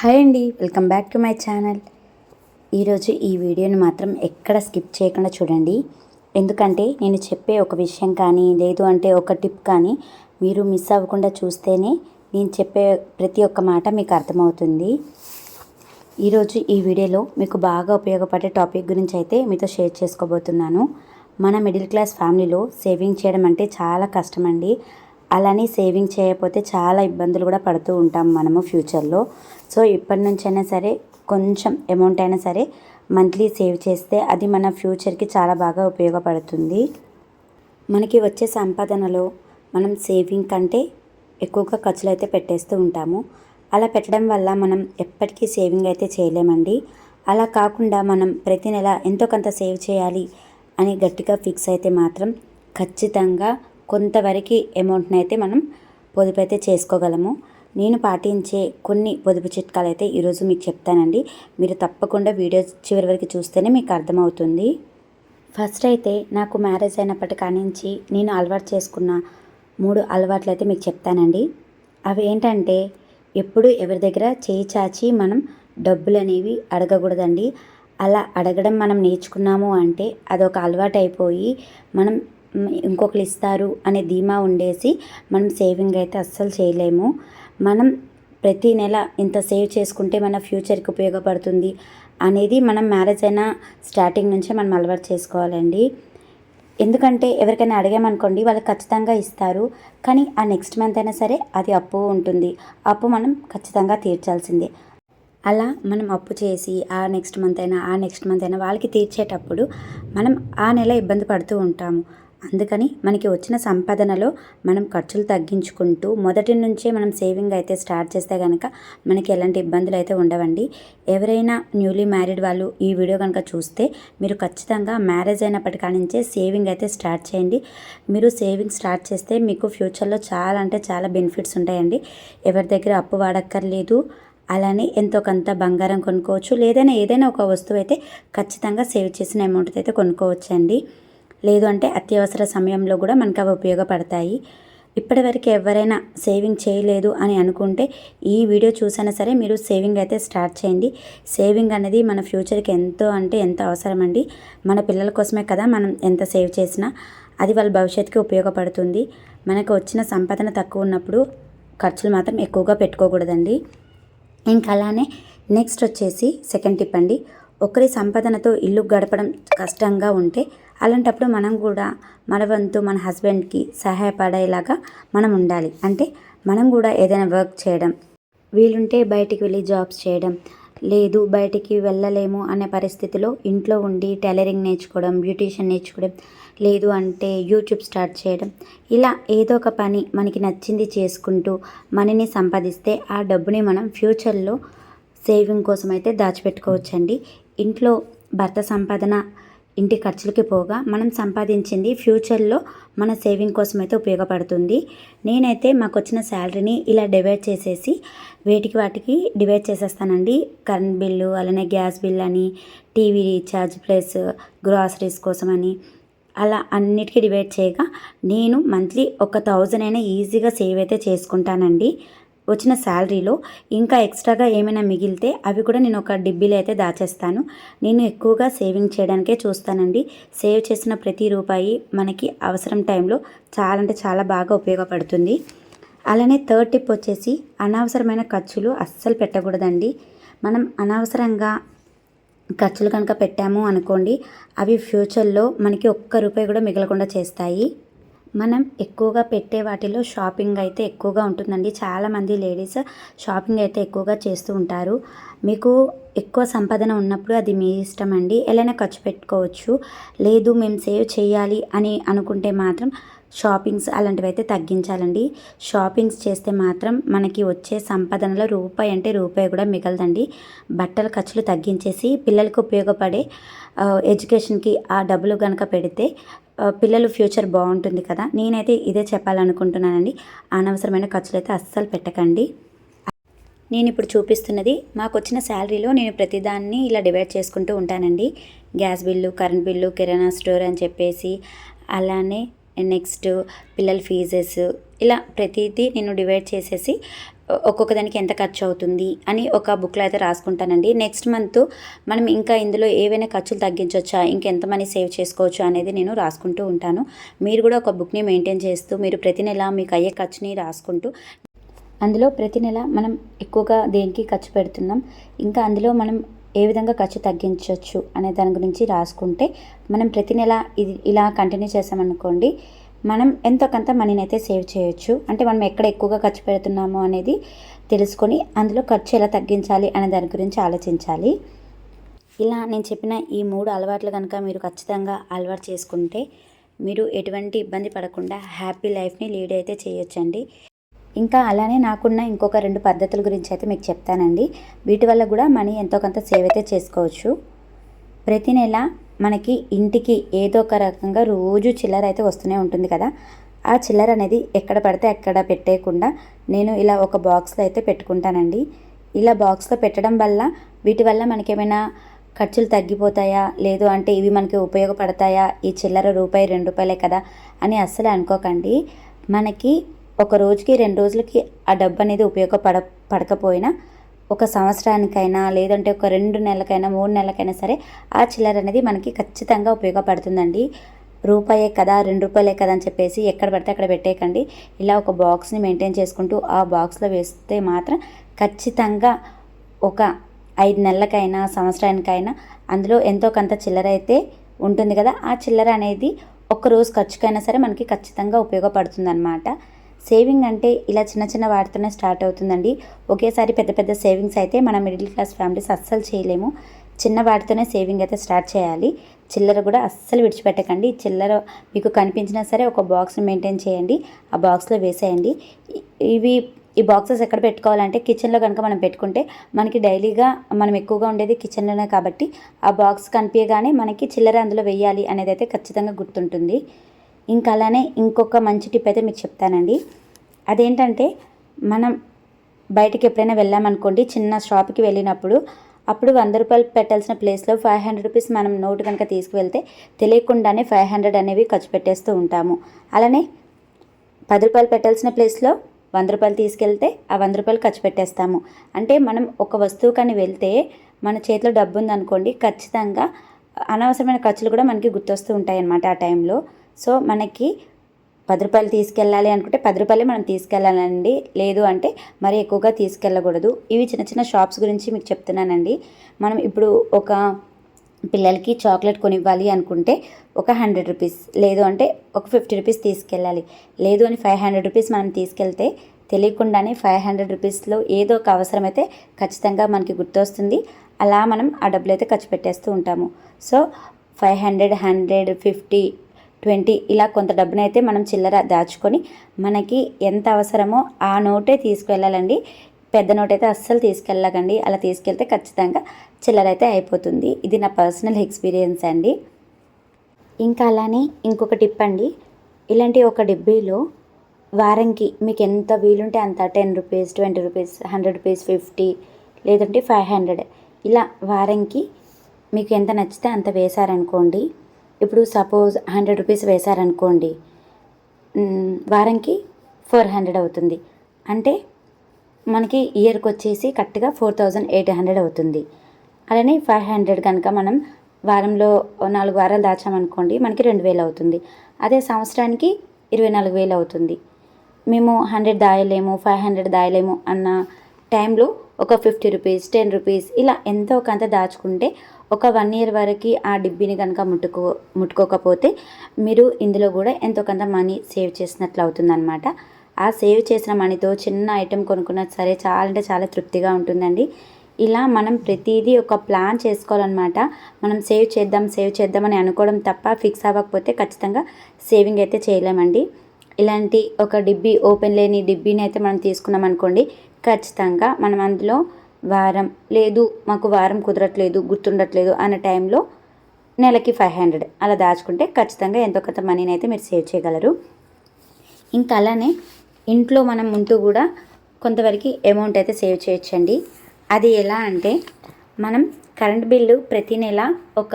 Hi అండి welcome back to my channel. ఈరోజు ఈ వీడియోని మాత్రం ఎక్కడ స్కిప్ చేయకుండా చూడండి. ఎందుకంటే నేను చెప్పే ఒక విషయం కానీ లేదు అంటే ఒక టిప్ కానీ మీరు మిస్ అవ్వకుండా చూస్తేనే నేను చెప్పే ప్రతి ఒక్క మాట మీకు అర్థమవుతుంది. ఈరోజు ఈ వీడియోలో మీకు బాగా ఉపయోగపడే టాపిక్ గురించి అయితే మీతో షేర్ చేసుకోబోతున్నాను. మన మిడిల్ క్లాస్ ఫ్యామిలీలో సేవింగ్ చేయడం అంటే చాలా కష్టం అండి. అలానే సేవింగ్ చేయకపోతే చాలా ఇబ్బందులు కూడా పడుతూ ఉంటాం మనము ఫ్యూచర్లో. సో ఇప్పటి నుంచైనా సరే కొంచెం అమౌంట్ అయినా సరే మంత్లీ సేవ్ చేస్తే అది మన ఫ్యూచర్కి చాలా బాగా ఉపయోగపడుతుంది. మనకి వచ్చే సంపాదనలో మనం సేవింగ్ కంటే ఎక్కువగా ఖర్చులు అయితే పెట్టేస్తూ ఉంటాము. అలా పెట్టడం వల్ల మనం ఎప్పటికీ సేవింగ్ అయితే చేయలేమండి. అలా కాకుండా మనం ప్రతి నెల ఎంతో కొంత సేవ్ చేయాలి అని గట్టిగా ఫిక్స్ అయితే మాత్రం ఖచ్చితంగా కొంతవరకు అమౌంట్ని అయితే మనం పొదుపు అయితే చేసుకోగలము. నేను పాటించే కొన్ని పొదుపు చిట్కాలు అయితే ఈరోజు మీకు చెప్తానండి. మీరు తప్పకుండా వీడియో చివరి వరకు చూస్తేనే మీకు అర్థమవుతుంది. ఫస్ట్ అయితే నాకు మ్యారేజ్ అయినప్పటి కానించి నేను అలవాటు చేసుకున్న మూడు అలవాట్లు అయితే మీకు చెప్తానండి. అవి ఏంటంటే ఎప్పుడు ఎవరి దగ్గర చేయి చాచి మనం డబ్బులు అనేవి అడగకూడదండి. అలా అడగడం మనం నేర్చుకున్నాము అంటే అదొక అలవాటు అయిపోయి మనం ఇంకొకరు ఇస్తారు అనే ధీమా ఉండేసి మనం సేవింగ్ అయితే అస్సలు చేయలేము. మనం ప్రతి నెల ఇంత సేవ్ చేసుకుంటే మన ఫ్యూచర్కి ఉపయోగపడుతుంది అనేది మనం మ్యారేజ్ అయిన స్టార్టింగ్ నుంచే మనం అలవాటు చేసుకోవాలండి. ఎందుకంటే ఎవరికైనా అడిగామనుకోండి వాళ్ళు ఖచ్చితంగా ఇస్తారు. కానీ ఆ నెక్స్ట్ మంత్ అయినా సరే అది అప్పు ఉంటుంది. అప్పు మనం ఖచ్చితంగా తీర్చాల్సిందే. అలా మనం అప్పు చేసి ఆ నెక్స్ట్ మంత్ అయినా ఆ నెక్స్ట్ మంత్ అయినా వాళ్ళకి తీర్చేటప్పుడు మనం ఆ నెల ఇబ్బంది పడుతూ ఉంటాము. అందుకని మనకి వచ్చిన సంపాదనలో మనం ఖర్చులు తగ్గించుకుంటూ మొదటి నుంచే మనం సేవింగ్ అయితే స్టార్ట్ చేస్తే కనుక మనకి ఎలాంటి ఇబ్బందులు అయితే ఉండవండి. ఎవరైనా న్యూలీ మ్యారీడ్ వాళ్ళు ఈ వీడియో కనుక చూస్తే మీరు ఖచ్చితంగా మ్యారేజ్ అయినప్పటికా నుంచే సేవింగ్ అయితే స్టార్ట్ చేయండి. మీరు సేవింగ్ స్టార్ట్ చేస్తే మీకు ఫ్యూచర్లో చాలా అంటే చాలా బెనిఫిట్స్ ఉంటాయండి. ఎవరి దగ్గర అప్పు వాడక్కర్లేదు అలానే ఎంతో కొంత బంగారం కొనుక్కోవచ్చు లేదైనా ఏదైనా ఒక వస్తువు అయితే ఖచ్చితంగా సేవ్ చేసిన అమౌంట్ అయితే కొనుక్కోవచ్చండి. లేదు అంటే అత్యవసర సమయంలో కూడా మనకు అవి ఉపయోగపడతాయి. ఇప్పటివరకు ఎవరైనా సేవింగ్ చేయలేదు అని అనుకుంటే ఈ వీడియో చూసైనా సరే మీరు సేవింగ్ అయితే స్టార్ట్ చేయండి. సేవింగ్ అనేది మన ఫ్యూచర్కి ఎంతో అంటే ఎంత అవసరం అండి మన పిల్లల కోసమే కదా మనం ఎంత సేవ్ చేసినా అది వాళ్ళ భవిష్యత్తుకి ఉపయోగపడుతుంది. మనకు వచ్చిన సంపాదన తక్కువ ఉన్నప్పుడు ఖర్చులు మాత్రం ఎక్కువగా పెట్టుకోకూడదండి. ఇంకా అలానే నెక్స్ట్ వచ్చేసి సెకండ్ టిప్ అండి. ఒకరి సంపాదనతో ఇల్లు గడపడం కష్టంగా ఉంటే అలాంటప్పుడు మనం కూడా మన వంతు మన హస్బెండ్కి సహాయపడేలాగా మనం ఉండాలి. అంటే మనం కూడా ఏదైనా వర్క్ చేయడం వీలుంటే బయటికి వెళ్ళి జాబ్స్ చేయడం లేదు బయటికి వెళ్ళలేము అనే పరిస్థితిలో ఇంట్లో ఉండి టైలరింగ్ నేర్చుకోవడం బ్యూటీషియన్ నేర్చుకోవడం లేదు అంటే యూట్యూబ్ స్టార్ట్ చేయడం ఇలా ఏదో ఒక పని మనకి నచ్చింది చేసుకుంటూ మనీని సంపాదిస్తే ఆ డబ్బుని మనం ఫ్యూచర్లో సేవింగ్ కోసం అయితే దాచిపెట్టుకోవచ్చండి. ఇంట్లో భర్త సంపాదన ఇంటి ఖర్చులకి పోగా మనం సంపాదించింది ఫ్యూచర్లో మన సేవింగ్ కోసం అయితే ఉపయోగపడుతుంది. నేనైతే మాకు వచ్చిన శాలరీని ఇలా డివైడ్ చేసేసి వేటికి వాటికి డివైడ్ చేసేస్తానండి. కరెంట్ బిల్లు అలానే గ్యాస్ బిల్ అని టీవీ రీఛార్జ్ ప్లస్ గ్రాసరీస్ కోసం అని అలా అన్నిటికీ డివైడ్ చేయగా నేను మంత్లీ ఒక థౌజండ్ అయినా ఈజీగా సేవ్ అయితే చేసుకుంటానండి. వచ్చిన శాలరీలో ఇంకా ఎక్స్ట్రాగా ఏమైనా మిగిలితే అవి కూడా నేను ఒక డిబ్బీలో అయితే దాచేస్తాను. నేను ఎక్కువగా సేవింగ్ చేయడానికే చూస్తానండి. సేవ్ చేసిన ప్రతి రూపాయి మనకి అవసరం టైంలో చాలా అంటే చాలా బాగా ఉపయోగపడుతుంది. అలానే థర్డ్ టిప్ వచ్చేసి అనవసరమైన ఖర్చులు అస్సలు పెట్టకూడదండి. మనం అనవసరంగా ఖర్చులు కనుక పెట్టాము అనుకోండి అవి ఫ్యూచర్లో మనకి ఒక్క రూపాయి కూడా మిగలకుండా చేస్తాయి. మనం ఎక్కువగా పెట్టే వాటిలో షాపింగ్ అయితే ఎక్కువగా ఉంటుందండి. చాలామంది లేడీస్ షాపింగ్ అయితే ఎక్కువగా చేస్తూ ఉంటారు. మీకు ఎక్కువ సంపాదన ఉన్నప్పుడు అది మీ ఇష్టం అండి. ఎలా ఖర్చు పెట్టుకోవచ్చు. లేదు మేము సేవ్ చేయాలి అని అనుకుంటే మాత్రం షాపింగ్స్ అలాంటివి అయితే తగ్గించాలండి. షాపింగ్స్ చేస్తే మాత్రం మనకి వచ్చే సంపాదనలో రూపాయి అంటే రూపాయి కూడా మిగలదండి. బట్టల ఖర్చులు తగ్గించేసి పిల్లలకు ఉపయోగపడే ఎడ్యుకేషన్కి ఆ డబ్బులు కనుక పెడితే పిల్లలు ఫ్యూచర్ బాగుంటుంది కదా. నేనైతే ఇదే చెప్పాలనుకుంటున్నానండి. అనవసరమైన ఖర్చులు అయితే అస్సలు పెట్టకండి. నేను ఇప్పుడు చూపిస్తున్నది మాకు వచ్చిన శాలరీలో నేను ప్రతిదాన్ని ఇలా డివైడ్ చేసుకుంటూ ఉంటానండి. గ్యాస్ బిల్లు కరెంట్ బిల్లు కిరాణా స్టోర్ అని చెప్పేసి అలానే నెక్స్ట్ పిల్లల ఫీజెస్ ఇలా ప్రతిదీ నేను డివైడ్ చేసేసి ఒక్కొక్క దానికి ఎంత ఖర్చు అవుతుంది అని ఒక బుక్లో అయితే రాసుకుంటానండి. నెక్స్ట్ మంత్ మనం ఇంకా ఇందులో ఏవైనా ఖర్చులు తగ్గించవచ్చా ఇంకెంత మనీ సేవ్ చేసుకోవచ్చు అనేది నేను రాసుకుంటూ ఉంటాను. మీరు కూడా ఒక బుక్ని మెయింటైన్ చేస్తూ మీరు ప్రతి నెల మీకు అయ్యే ఖర్చుని రాసుకుంటూ అందులో ప్రతి నెల మనం ఎక్కువగా దేనికి ఖర్చు పెడుతున్నాం? ఇంకా అందులో మనం ఏ విధంగా ఖర్చు తగ్గించవచ్చు అనే దాని గురించి రాసుకుంటే మనం ప్రతి నెల ఇది ఇలా కంటిన్యూ చేసామనుకోండి మనం ఎంతో కొంత మనీని అయితే సేవ్ చేయొచ్చు. అంటే మనం ఎక్కడ ఎక్కువగా ఖర్చు పెడుతున్నామో అనేది తెలుసుకొని అందులో ఖర్చు ఎలా తగ్గించాలి అనే దాని గురించి ఆలోచించాలి. ఇలా నేను చెప్పిన ఈ మూడు అలవాట్లు కనుక మీరు ఖచ్చితంగా అలవాటు చేసుకుంటే మీరు ఎటువంటి ఇబ్బంది పడకుండా హ్యాపీ లైఫ్ని లీడ్ అయితే చేయొచ్చండి. ఇంకా అలానే నాకున్న ఇంకొక రెండు పద్ధతుల గురించి అయితే మీకు చెప్తానండి. వీటి వల్ల కూడా మనీ ఎంతో కొంత సేవ్ అయితే చేసుకోవచ్చు. ప్రతి నెల మనకి ఇంటికి ఏదో ఒక రకంగా రోజు చిల్లర అయితే వస్తూనే ఉంటుంది కదా. ఆ చిల్లర అనేది ఎక్కడ పడితే అక్కడ పెట్టేయకుండా నేను ఇలా ఒక బాక్స్లో అయితే పెట్టుకుంటానండి. ఇలా బాక్స్లో పెట్టడం వల్ల వీటి వల్ల మనకేమైనా ఖర్చులు తగ్గిపోతాయా? లేదు అంటే ఇవి మనకి ఉపయోగపడతాయా? ఈ చిల్లర రూపాయి రెండు రూపాయలే కదా అని అస్సలు అనుకోకండి. మనకి ఒక రోజుకి రెండు రోజులకి ఆ డబ్బు అనేది ఉపయోగపడ పడకపోయినా ఒక సంవత్సరానికైనా లేదంటే ఒక రెండు నెలలకైనా మూడు నెలలకైనా సరే ఆ చిల్లర అనేది మనకి ఖచ్చితంగా ఉపయోగపడుతుందండి. రూపాయే కదా రెండు రూపాయలే కదా అని చెప్పేసి ఎక్కడ పడితే అక్కడ పెట్టేయకండి. ఇలా ఒక బాక్స్ని మెయింటైన్ చేసుకుంటూ ఆ బాక్స్లో వేస్తే మాత్రం ఖచ్చితంగా ఒక ఐదు నెలలకైనా సంవత్సరానికైనా అందులో ఎంతో కొంత చిల్లర అయితే ఉంటుంది కదా. ఆ చిల్లర అనేది ఒక్క రోజు ఖర్చుకైనా సరే మనకి ఖచ్చితంగా ఉపయోగపడుతుంది సేవింగ్ అంటే ఇలా చిన్న చిన్న వాటితోనే స్టార్ట్ అవుతుందండి. ఒకేసారి పెద్ద పెద్ద సేవింగ్స్ అయితే మన మిడిల్ క్లాస్ ఫ్యామిలీస్ అస్సలు చేయలేము. చిన్న వాటితోనే సేవింగ్ అయితే స్టార్ట్ చేయాలి. చిల్లర కూడా అస్సలు విడిచిపెట్టకండి. చిల్లర మీకు కనిపించినా సరే ఒక బాక్స్ని మెయింటైన్ చేయండి. ఆ బాక్స్లో వేసేయండి. ఇవి ఈ బాక్సెస్ ఎక్కడ పెట్టుకోవాలంటే కిచెన్లో కనుక మనం పెట్టుకుంటే మనకి డైలీగా మనం ఎక్కువగా ఉండేది కిచెన్లోనే కాబట్టి ఆ బాక్స్ కనిపించగానే మనకి చిల్లర అందులో వెయ్యాలి అనేది అయితే ఖచ్చితంగా గుర్తుంటుంది. ఇంకా అలానే ఇంకొక మంచి టిప్ అయితే మీకు చెప్తానండి. అదేంటంటే మనం బయటకు ఎప్పుడైనా వెళ్ళామనుకోండి చిన్న షాప్కి వెళ్ళినప్పుడు అప్పుడు వంద రూపాయలు పెట్టాల్సిన ప్లేస్లో ఫైవ్ హండ్రెడ్ రూపీస్ మనం నోటు కనుక తీసుకువెళ్తే తెలియకుండానే ఫైవ్ హండ్రెడ్ అనేవి ఖర్చు పెట్టేస్తూ ఉంటాము. అలానే పది రూపాయలు పెట్టాల్సిన ప్లేస్లో వంద రూపాయలు తీసుకెళ్తే ఆ వంద రూపాయలు ఖర్చు పెట్టేస్తాము. అంటే మనం ఒక వస్తువు కానీ వెళ్తే మన చేతిలో డబ్బు ఉందనుకోండి ఖచ్చితంగా అనవసరమైన ఖర్చులు కూడా మనకి గుర్తొస్తూ ఉంటాయి అన్నమాట ఆ టైంలో. సో మనకి పది రూపాయలు తీసుకెళ్ళాలి అనుకుంటే పది రూపాయలే మనం తీసుకెళ్ళాలండి. లేదు అంటే మరి ఎక్కువగా తీసుకెళ్ళకూడదు. ఇవి చిన్న చిన్న షాప్స్ గురించి మీకు చెప్తున్నానండి. మనం ఇప్పుడు ఒక పిల్లలకి చాక్లెట్ కొనివ్వాలి అనుకుంటే ఒక హండ్రెడ్ రూపీస్ లేదు అంటే ఒక ఫిఫ్టీ రూపీస్ తీసుకెళ్ళాలి. లేదు అని ఫైవ్ హండ్రెడ్ రూపీస్ మనం తీసుకెళ్తే తెలియకుండానే ఫైవ్ హండ్రెడ్ రూపీస్లో ఏదో ఒక అవసరం అయితే ఖచ్చితంగా మనకి గుర్తొస్తుంది. అలా మనం ఆ డబ్బులు అయితే ఖర్చు పెట్టేస్తూ ఉంటాము. So five hundred hundred fifty twenty ఇలా కొంత డబ్బునైతే మనం చిల్లర దాచుకొని మనకి ఎంత అవసరమో ఆ నోటే తీసుకువెళ్ళాలండి పెద్ద నోట్ అయితే అస్సలు తీసుకెళ్ళకండి. అలా తీసుకెళ్తే ఖచ్చితంగా చిల్లర అయితే అయిపోతుంది. ఇది నా పర్సనల్ ఎక్స్పీరియన్స్ అండి. ఇంకా అలానే ఇంకొక టిప్ అండి. ఇలాంటి ఒక డిబ్బీలో వారంకి మీకు ఎంత వీలుంటే అంత ten rupees twenty rupees hundred rupees fifty లేదంటే ఫైవ్ హండ్రెడ్ ఇలా వారంకి మీకు ఎంత నచ్చితే అంత వేశారనుకోండి ఇప్పుడు సపోజ్ హండ్రెడ్ రూపీస్ వేశారనుకోండి మ్, వారంకి ఫోర్ హండ్రెడ్ అవుతుంది. అంటే మనకి ఇయర్కి వచ్చేసి కరెక్ట్గా ఫోర్ థౌజండ్ ఎయిట్ హండ్రెడ్ అవుతుంది. అలానే ఫైవ్ హండ్రెడ్ కనుక మనం వారంలో నాలుగు వారాలు దాచామనుకోండి మనకి రెండు వేలు అవుతుంది. అదే సంవత్సరానికి ఇరవై నాలుగు వేలు అవుతుంది. మేము హండ్రెడ్ దాయలేము ఫైవ్ హండ్రెడ్ దాయలేము అన్న టైంలో ఒక ఫిఫ్టీ రూపీస్ టెన్ రూపీస్ ఇలా ఎంతో కొంత దాచుకుంటే ఒక వన్ ఇయర్ వరకు ఆ డిబ్బీని కనుక ముట్టుకో ముట్టుకోకపోతే మీరు ఇందులో కూడా ఎంతో కొంత మనీ సేవ్ చేసినట్లు అవుతుందన్నమాట. ఆ సేవ్ చేసిన మనీతో చిన్న ఐటెం కొనుక్కున్నా సరే చాలా అంటే చాలా తృప్తిగా ఉంటుందండి. ఇలా మనం ప్రతిదీ ఒక ప్లాన్ చేసుకోవాలన్నమాట. మనం సేవ్ చేద్దాం సేవ్ చేద్దామని అనుకోవడం తప్ప ఫిక్స్ అవ్వకపోతే ఖచ్చితంగా సేవింగ్ అయితే చేయలేమండి. ఇలాంటి ఒక డిబ్బీ ఓపెన్ లేని డిబ్బీని అయితే మనం తీసుకున్నాం అనుకోండి ఖచ్చితంగా మనం అందులో వారం లేదు మాకు వారం కుదరట్లేదు గుర్తుండట్లేదు అన్న టైంలో నెలకి ఫైవ్ హండ్రెడ్. అలా దాచుకుంటే ఖచ్చితంగా ఎంతో కొంత మనీని అయితే మీరు సేవ్ చేయగలరు. ఇంకా అలానే ఇంట్లో మనం ఉంటూ కూడా కొంతవరకు అమౌంట్ అయితే సేవ్ చేయొచ్చండి. అది ఎలా అంటే మనం కరెంట్ బిల్లు ప్రతి నెల ఒక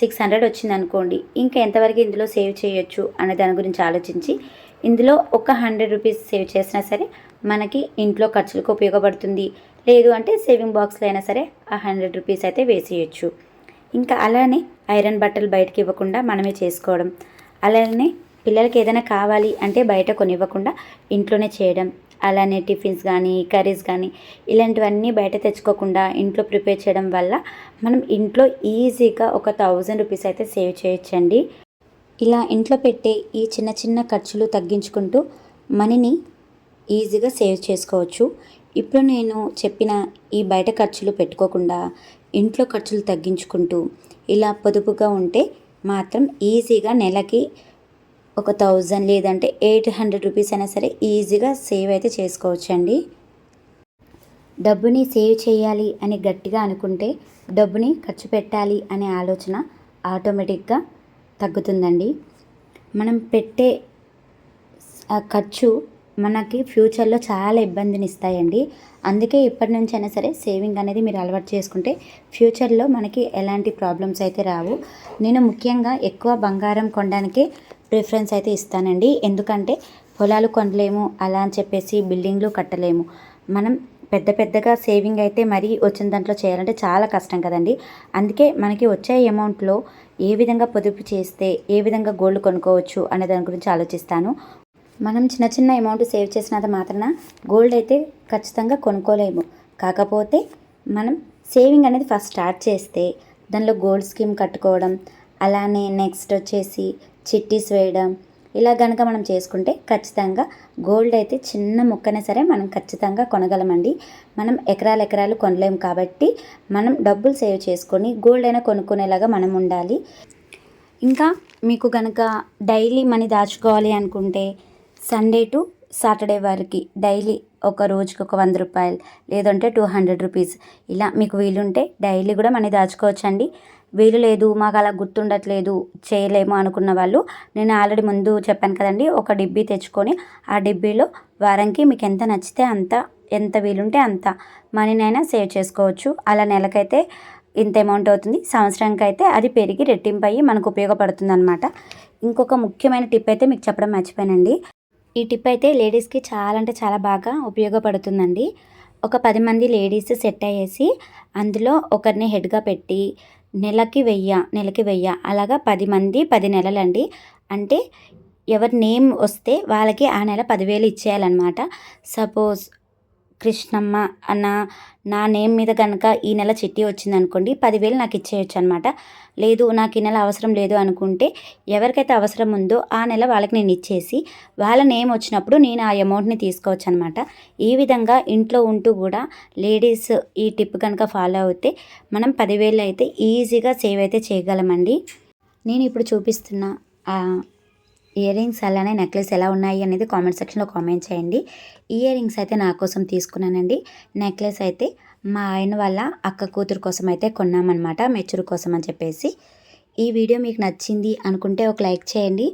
సిక్స్ హండ్రెడ్ వచ్చింది అనుకోండి ఇంకా ఎంతవరకు ఇందులో సేవ్ చేయొచ్చు అనే దాని గురించి ఆలోచించి ఇందులో ఒక హండ్రెడ్ రూపీస్ సేవ్ చేసినా సరే మనకి ఇంట్లో ఖర్చులకు ఉపయోగపడుతుంది. లేదు అంటే సేవింగ్ బాక్స్లో అయినా సరే ఆ హండ్రెడ్ రూపీస్ అయితే వేసేయచ్చు. ఇంకా అలానే ఐరన్ బట్టలు బయటకి ఇవ్వకుండా మనమే చేసుకోవడం. అలానే పిల్లలకి ఏదైనా కావాలి అంటే బయట కొనివ్వకుండా ఇంట్లోనే చేయడం. అలానే టిఫిన్స్ కానీ కర్రీస్ కానీ ఇలాంటివన్నీ బయట తెచ్చుకోకుండా ఇంట్లో ప్రిపేర్ చేయడం వల్ల మనం ఇంట్లో ఈజీగా ఒక థౌజండ్ రూపీస్ అయితే సేవ్ చేయొచ్చండి. ఇలా ఇంట్లో పెట్టే ఈ చిన్న చిన్న ఖర్చులు తగ్గించుకుంటూ మనీని ఈజీగా సేవ్ చేసుకోవచ్చు. ఇప్పుడు నేను చెప్పిన ఈ బయట ఖర్చులు పెట్టుకోకుండా ఇంట్లో ఖర్చులు తగ్గించుకుంటూ ఇలా పొదుపుగా ఉంటే మాత్రం ఈజీగా నెలకి ఒక థౌజండ్ లేదంటే ఎయిట్ హండ్రెడ్ రూపీస్ అయినా సరే ఈజీగా సేవ్ అయితే చేసుకోవచ్చండి. డబ్బుని సేవ్ చేయాలి అని గట్టిగా అనుకుంటే డబ్బుని ఖర్చు పెట్టాలి అనే ఆలోచన ఆటోమేటిక్గా తగ్గుతుందండి. మనం పెట్టే ఆ ఖర్చు మనకి ఫ్యూచర్లో చాలా ఇబ్బందిని ఇస్తాయండి అందుకే ఇప్పటి నుంచి అయినా సరే సేవింగ్ అనేది మీరు అలవాటు చేసుకుంటే ఫ్యూచర్లో మనకి ఎలాంటి ప్రాబ్లమ్స్ అయితే రావు. నేను ముఖ్యంగా ఎక్కువ బంగారం కొనడానికి ప్రిఫరెన్స్ అయితే ఇస్తానండి. ఎందుకంటే పొలాలు కొనలేము అలా అని చెప్పేసి బిల్డింగ్లు కట్టలేము. మనం పెద్ద పెద్దగా సేవింగ్ అయితే మరీ వచ్చిన దాంట్లో చేయాలంటే చాలా కష్టం కదండి. అందుకే మనకి వచ్చే అమౌంట్లో ఏ విధంగా పొదుపు చేస్తే ఏ విధంగా గోల్డ్ కొనుక్కోవచ్చు అనే దాని గురించి ఆలోచిస్తాను. మనం చిన్న చిన్న అమౌంట్ సేవ్ చేసినంత మాత్రాన గోల్డ్ అయితే ఖచ్చితంగా కొనుక్కోలేము. కాకపోతే మనం సేవింగ్ అనేది ఫస్ట్ స్టార్ట్ చేస్తే దానిలో గోల్డ్ స్కీమ్ కట్టుకోవడం అలానే నెక్స్ట్ వచ్చేసి చిట్టీస్ వేయడం ఇలా కనుక మనం చేసుకుంటే ఖచ్చితంగా గోల్డ్ అయితే చిన్న ముక్కనే సరే మనం ఖచ్చితంగా కొనగలమండి. మనం ఎకరాలు ఎకరాలు కొనలేము కాబట్టి మనం డబ్బులు సేవ్ చేసుకొని గోల్డ్ అయినా కొనుక్కునేలాగా మనం ఉండాలి. ఇంకా మీకు కనుక డైలీ మనీ దాచుకోవాలి అనుకుంటే సండే టు సాటర్డే వరకు డైలీ ఒక రోజుకి ఒక వంద రూపాయలు లేదంటే టూ హండ్రెడ్ రూపీస్ ఇలా మీకు వీలుంటే డైలీ కూడా మనీ దాచుకోవచ్చండి. వీలు లేదు మాకు అలా గుర్తుండట్లేదు చేయలేము అనుకున్న వాళ్ళు నేను ఆల్రెడీ ముందు చెప్పాను కదండి ఒక డిబ్బీ తెచ్చుకొని ఆ డిబ్బీలో వారంకి మీకు ఎంత నచ్చితే అంత ఎంత వీలుంటే అంత మనీనైనా సేవ్ చేసుకోవచ్చు. అలా నెలకైతే ఇంత అమౌంట్ అవుతుంది. సంవత్సరానికి అయితే అది పెరిగి రెట్టింపు అయ్యి మనకు ఉపయోగపడుతుంది అనమాట ఇంకొక ముఖ్యమైన టిప్ అయితే మీకు చెప్పడం మర్చిపోయానండి. ఈ టిప్ అయితే లేడీస్కి చాలా అంటే చాలా బాగా ఉపయోగపడుతుందండి. ఒక పది మంది లేడీస్ సెట్ అయ్యేసి అందులో ఒకరిని హెడ్గా పెట్టి నెలకి వెయ్య నెలకి వెయ్య అలాగా పది మంది పది నెలలండి. అంటే ఎవరి నేమ్ వస్తే వాళ్ళకి ఆ నెల పదివేలు ఇచ్చేయాలన్నమాట. సపోజ్ కృష్ణమ్మ అన్న నా నేమ్ మీద కనుక ఈ నెల చిట్టి వచ్చింది అనుకోండి పదివేలు నాకు ఇచ్చేయచ్చు అనమాట లేదు నాకు ఈ నెల అవసరం లేదు అనుకుంటే ఎవరికైతే అవసరం ఉందో ఆ నెల వాళ్ళకి నేను ఇచ్చేసి వాళ్ళ నేమ్ వచ్చినప్పుడు నేను ఆ అమౌంట్ని తీసుకోవచ్చు అనమాట ఈ విధంగా ఇంట్లో ఉంటూ కూడా లేడీస్ ఈ టిప్ కనుక ఫాలో అవుతే మనం పదివేలు అయితే ఈజీగా సేవ్ అయితే చేయగలమండి. నేను ఇప్పుడు చూపిస్తున్న ఇయర్ రింగ్స్ అలానే నెక్లెస్ ఎలా ఉన్నాయి అనేది కామెంట్ సెక్షన్లో కామెంట్ చేయండి. ఇయర్ రింగ్స్ అయితే నా కోసం తీసుకున్నానండి. నెక్లెస్ అయితే మా ఆయన వాళ్ళ అక్క కూతురు కోసం అయితే కొన్నామన్నమాట మెచ్యూర్ కోసం అని చెప్పేసి. ఈ వీడియో మీకు నచ్చింది అనుకుంటే ఒక లైక్ చేయండి.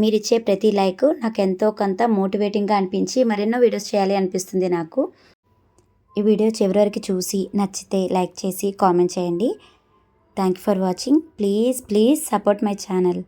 మీరు ఇచ్చే ప్రతి లైక్ నాకు ఎంతో కొంత మోటివేటింగ్గా అనిపించి మరెన్నో వీడియోస్ చేయాలి అనిపిస్తుంది నాకు. ఈ వీడియో చివరి వరకు చూసి నచ్చితే లైక్ చేసి కామెంట్ చేయండి. Thank you for watching. Please please support my channel.